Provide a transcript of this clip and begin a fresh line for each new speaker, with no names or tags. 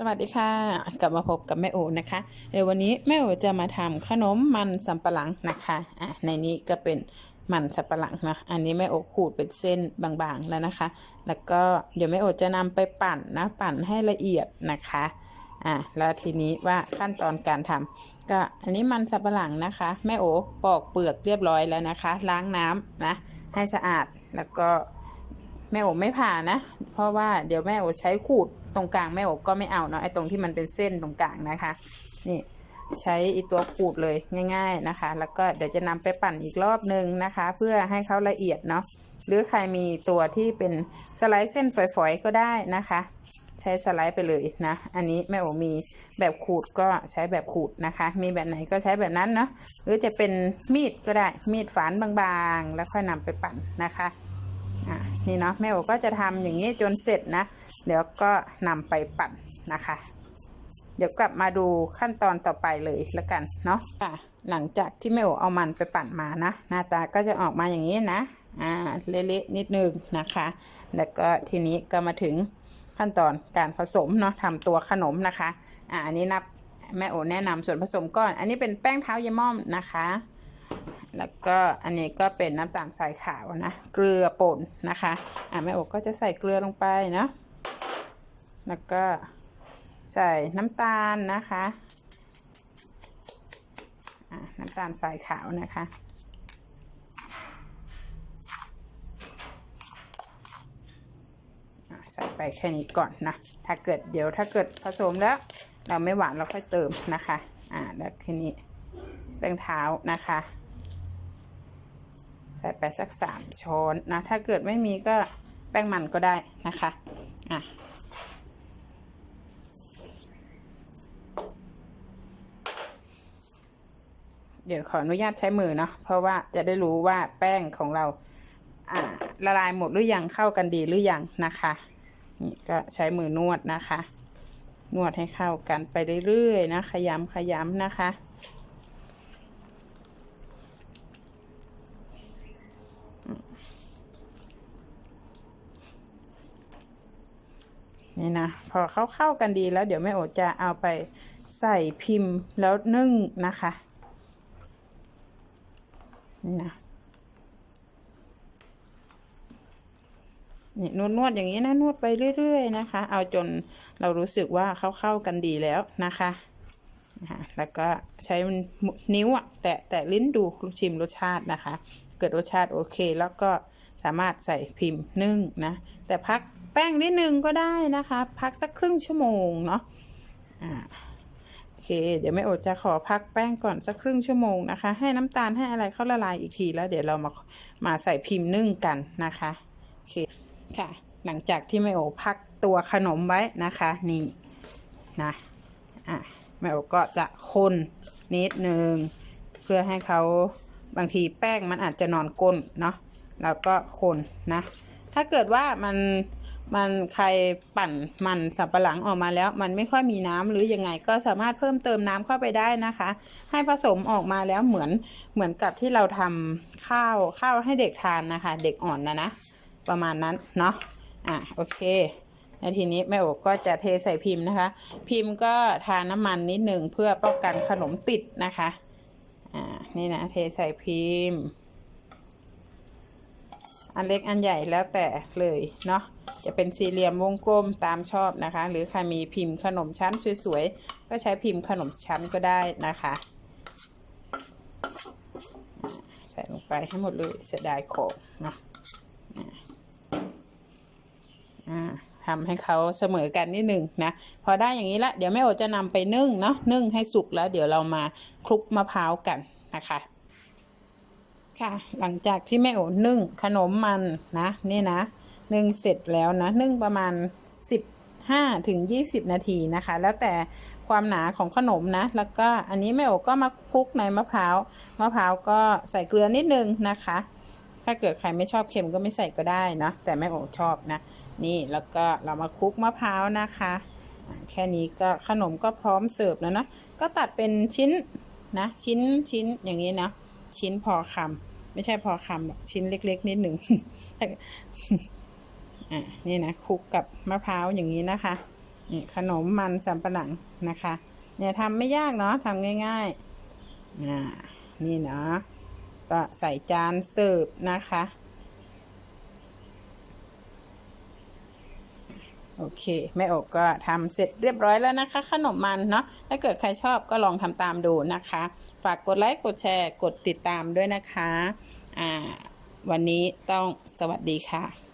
สวัสดีค่ะ กลับมาพบกับแม่โอนะคะเดี๋ยววันนี้แม่โอจะมาทำขนมมันสำปะหลังนะคะอะในนี้ก็เป็นมันสำปะหลังนะอันนี้แม่โอขูดเป็นเส้นบางๆแล้วนะคะ แล้วก็เดี๋ยวแม่โอจะนำไปปั่นนะปั่นให้ละเอียดนะคะอะแล้วทีนี้ว่าขั้นตอนการทำก็อันนี้มันสำปะหลังนะคะ แม่โอปอกเปลือกเรียบร้อยแล้วนะคะ ล้างน้ำนะให้สะอาดแล้วก็แม่โอไม่ผ่านะ เพราะว่าเดี๋ยวแม่โอใช้ขูด ตรงกลางแม่โอก็ไม่เอาเนาะไอ้ตรงที่มันเป็นเส้นตรงกลางนะคะ นี่ใช้อีตัวขูดเลยง่าย ๆนะคะ แล้วก็เดี๋ยวจะนำไปปั่นอีกรอบนึงนะคะ เพื่อให้เขาละเอียดเนาะหรือใครมีตัวที่เป็นสไลด์เส้นฝอยๆก็ได้นะคะ ใช้สไลด์ไปเลยนะ อันนี้แม่โอมีแบบขูดก็ใช้แบบขูดนะคะ มีแบบไหนก็ใช้แบบนั้นเนาะหรือจะเป็นมีดก็ได้มีดฝานบางๆ แล้วค่อยนำไปปั่นนะคะ อะนี่เนาะแม่โอก็จะทำอย่างนี้จนเสร็จนะ เดี๋ยวก็นำไปปั่นนะคะ เดี๋ยวกลับมาดูขั้นตอนต่อไปเลยละกันเนาะค่ะหลังจากที่แม่โอเอามันไปปั่นมานะ หน้าตาก็จะออกมาอย่างนี้นะอ่าเละๆนิดนึงนะคะ แล้วก็ทีนี้ก็มาถึงขั้นตอนการผสมเนาะทำตัวขนมนะคะ อ่าอันนี้นับแม่โอแนะนำส่วนผสมก่อน อันนี้เป็นแป้งเท้ายายม่อมนะคะ แล้วก็อันนี้ก็เป็นน้ำตาลทรายขาวนะ เกลือป่นนะคะอะแม่โอกก็จะใส่เกลือลงไปเนาะแล้วก็ใส่น้ำตาลนะคะอะน้ำตาลทรายขาวนะคะ ใส่ไปแค่นี้ก่อนนะ ถ้าเกิดเดี๋ยวถ้าเกิดผสมแล้ว เราไม่หวานเราค่อยเติมนะคะ อ่า แล้วแค่นี้แป้งเท้านะคะ ส่ไปสักสามช้อนนะ ถ้าเกิดไม่มีก็แป้งมันก็ได้นะคะอะเดี๋ยวขออนุญาตใช้มือเนาะเพราะว่าจะได้รู้ว่าแป้งของเราอ่าละลายหมดหรือยังเข้ากันดีหรือยังนะคะนี่ก็ใช้มือนวดนะคะ นวดให้เข้ากันไปเรื่อยๆนะขยำขยำนะคะ นี่นะพอเขาเข้ากันดีแล้วเดี๋ยวแม่โอจะเอาไปใส่พิมพ์แล้วนึ่งนะคะนี่นะนี่นวดนวดอย่างนี้นะนวดไปเรื่อย ๆ นะคะ เอาจนเรารู้สึกว่าเข้าเข้ากันดีแล้วนะคะแล้วก็ใช้นิ้วอะแตะแตะลิ้นดูชิมรสชาตินะคะ เกิดรสชาติโอเค แล้วก็ สามารถใส่พิมพ์นึ่งนะ แต่พักแป้งนิดนึงก็ได้นะคะ พักสักครึ่งชั่วโมงเนาะอ่าโอเค เดี๋ยวแม่โอจะขอพักแป้งก่อนสักครึ่งชั่วโมงนะคะ ให้น้ำตาลให้อะไรเข้าละลายอีกทีแล้วเดี๋ยวเรามามาใส่พิมพ์นึ่งกันนะคะโอเคค่ะ หลังจากที่แม่โอพักตัวขนมไว้นะคะนี่นะอะแม่โอก็จะคนนิดนึงเพื่อให้เขาบางทีแป้งมันอาจจะนอนก้นเนาะ แล้วก็คนนะ ถ้าเกิดว่ามันมันใครปั่นมันสับปะหลังออกมาแล้ว มันไม่ค่อยมีน้ำหรือยังไงก็สามารถเพิ่มเติมน้ำเข้าไปได้นะคะ ให้ผสมออกมาแล้วเหมือนเหมือนกับที่เราทำข้าวข้าวให้เด็กทานนะคะ เด็กอ่อนนะนะประมาณนั้นเนาะอะโอเคแล้วทีนี้แม่โอกก็จะเทใส่พิมพ์นะคะ พิมพ์ก็ทาน้ำมันนิดหนึ่งเพื่อป้องกันขนมติดนะคะอ่านี่นะเทใส่พิมพ์ อันเล็กอันใหญ่แล้วแต่เลยเนาะจะเป็นสี่เหลี่ยมวงกลมตามชอบนะคะ หรือใครมีพิมพ์ขนมชั้นสวยๆ ก็ใช้พิมพ์ขนมชั้นก็ได้นะคะ ใส่ลงไปให้หมดเลยเสียดายของเนาะทำให้เขาเสมอกันนิดหนึ่งนะ พอได้อย่างนี้ละ เดี๋ยวแม่โอจะนำไปนึ่งเนาะนึ่งให้สุกแล้ว เดี๋ยวเรามาคลุกมะพร้าวกันนะคะ ค่ะ หลังจากที่แม่โอนึ่งขนมมันนะนี่นะนึ่งเสร็จแล้วนะนึ่งประมาณ 15ถึง20 นาทีนะคะ แล้วแต่ความหนาของขนมนะ แล้วก็อันนี้แม่โอก็มาคลุกในมะพร้าวมะพร้าวก็ใส่เกลือนิดนึงนะคะ ถ้าเกิดใครไม่ชอบเค็มก็ไม่ใส่ก็ได้นะแต่แม่โอชอบนะนี่แล้วก็เรามาคลุกมะพร้าวนะคะอะแค่นี้ก็ขนมก็พร้อมเสิร์ฟแล้วนะก็ตัดเป็นชิ้นนะชิ้นชิ้นอย่างนี้นะชิ้นพอคำ ไม่ใช่พอคำหรอกชิ้นเล็ก ๆ นิดหนึ่งอะนี่นะคลุกกับมะพร้าวอย่างนี้นะคะนี่ขนมมันสำปะหลังนะคะ เนี่ยทำไม่ยากเนาะทำง่ายๆอ่านี่เนาะก็ใส่จานเสิร์ฟนะคะ โอเคแม่อกก็ทำเสร็จเรียบร้อยแล้วนะคะ ขนมมันเนาะถ้าเกิดใครชอบก็ลองทำตามดูนะคะ ฝากกดไลค์กดแชร์ กดติดตามด้วยนะคะอ่าวันนี้ต้องสวัสดีค่ะ